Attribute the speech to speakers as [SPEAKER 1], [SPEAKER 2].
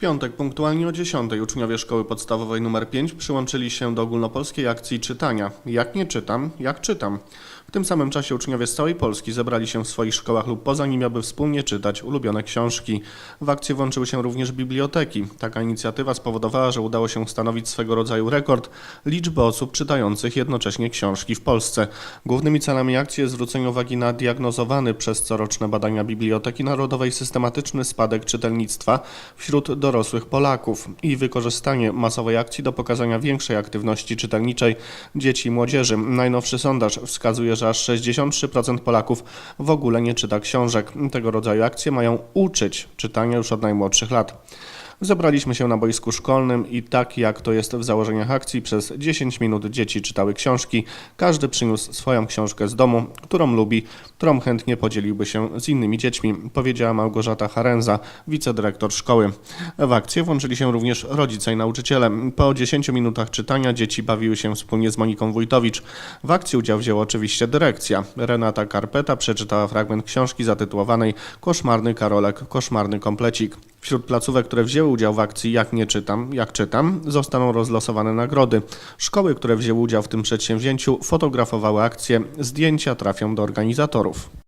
[SPEAKER 1] piątek punktualnie o 10 uczniowie szkoły podstawowej nr 5 przyłączyli się do ogólnopolskiej akcji czytania. Jak nie czytam, jak czytam. W tym samym czasie uczniowie z całej Polski zebrali się w swoich szkołach lub poza nimi, aby wspólnie czytać ulubione książki. W akcję włączyły się również biblioteki. Taka inicjatywa spowodowała, że udało się ustanowić swego rodzaju rekord liczby osób czytających jednocześnie książki w Polsce. Głównymi celami akcji jest zwrócenie uwagi na diagnozowany przez coroczne badania Biblioteki Narodowej systematyczny spadek czytelnictwa wśród dorosłych Polaków i wykorzystanie masowej akcji do pokazania większej aktywności czytelniczej dzieci i młodzieży. Najnowszy sondaż wskazuje, że aż 63% Polaków w ogóle nie czyta książek. Tego rodzaju akcje mają uczyć czytania już od najmłodszych lat. Zebraliśmy się na boisku szkolnym i tak jak to jest w założeniach akcji, przez 10 minut dzieci czytały książki. Każdy przyniósł swoją książkę z domu, którą lubi, którą chętnie podzieliłby się z innymi dziećmi, powiedziała Małgorzata Harenza, wicedyrektor szkoły. W akcję włączyli się również rodzice i nauczyciele. Po 10 minutach czytania dzieci bawiły się wspólnie z Moniką Wójtowicz. W akcji udział wzięła oczywiście dyrekcja. Renata Karpeta przeczytała fragment książki zatytułowanej Koszmarny Karolek, koszmarny komplecik. Wśród placówek, które wzięły udział w akcji Jak nie czytam, jak czytam, zostaną rozlosowane nagrody. Szkoły, które wzięły udział w tym przedsięwzięciu, fotografowały akcję. Zdjęcia trafią do organizatorów.